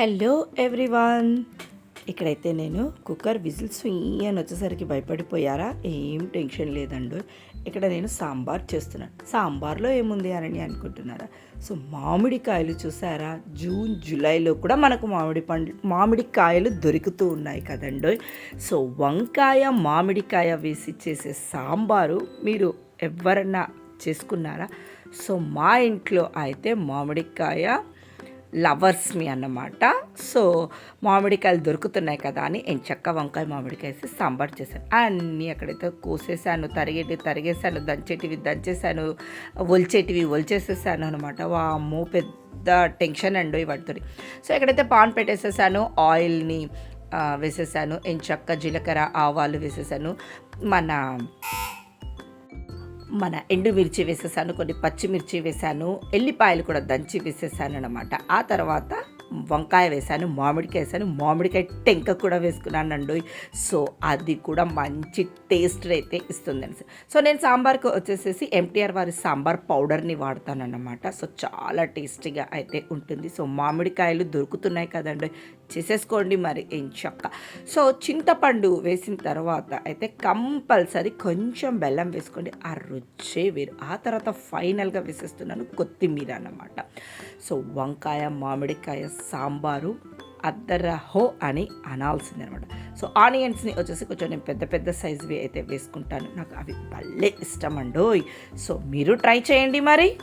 Hello everyone. ఇక్కడైతే నేను cooker whistle స్వీ అని వచ్చేసరికి భయపడిపోయారా? ఏం టెన్షన్ లేదండు. ఇక్కడ నేను సాంబార్ చేస్తున్నాను. సాంబార్లో ఏముంది అని అనుకుంటున్నారా? సో మామిడికాయలు చూసారా? జూన్ జూలైలో కూడా మనకు మామిడి పండ్లు మామిడికాయలు దొరుకుతూ ఉన్నాయి కదండో సో వంకాయ మామిడికాయ వేసి చేసే సాంబారు మీరు ఎవరన్నా చేసుకున్నారా? సో మా ఇంట్లో అయితే మామిడికాయ లవర్స్ మీ అన్నమాట. సో మామిడికాయలు దొరుకుతున్నాయి కదా అని నేను చెక్క వంకాయ మామిడికాయ వేసి సాంబార్ చేశాను. అన్నీ అక్కడైతే కోసేసాను తరిగేటి తరిగేసాను దంచేటివి దంచేసాను ఒలిచేటివి ఒలిచేసేసాను అనమాట వామ్మో పెద్ద టెన్షన్ అండి వాటితో సో ఎక్కడైతే పాన్ పెట్టేసేసాను ఆయిల్ని వేసేసాను వేసేసాను. ఎంచక్క జీలకర్ర ఆవాలు వేసేసాను. మన మన ఎండుమిర్చి వేసేసాను కొన్ని పచ్చిమిర్చి వేసాను ఎల్లిపాయలు కూడా దంచి వేసేసాను అనమాట ఆ తర్వాత వంకాయ వేసాను మామిడికాయ వేసాను మామిడికాయ టెంక కూడా వేసుకున్నాను అండి. సో అది కూడా మంచి టేస్ట్ అయితే ఇస్తుందండి సో నేను సాంబార్కి వచ్చేసేసి ఎంటీఆర్ వారి సాంబార్ పౌడర్ని వాడతానన్నమాట. సో చాలా టేస్టీగా అయితే ఉంటుంది. సో మామిడికాయలు దొరుకుతున్నాయి కదండి. చేసేసుకోండి మరి ఏం చక్క. సో చింతపండు వేసిన తర్వాత అయితే కంపల్సరీ కొంచెం బెల్లం వేసుకోండి. ఆ రుచే వేరు. ఆ తర్వాత ఫైనల్గా వేసేస్తున్నాను కొత్తిమీర అన్నమాట. సో వంకాయ మామిడికాయ సాంబారు అద్దరహో అని అనాల్సింది అనమాట సో ఆనియన్స్ని వచ్చేసి కొంచెం నేను పెద్ద పెద్ద సైజువి అయితే వేసుకుంటాను. నాకు అవి భలే ఇష్టం అండోయ్ సో మీరు ట్రై చేయండి మరి.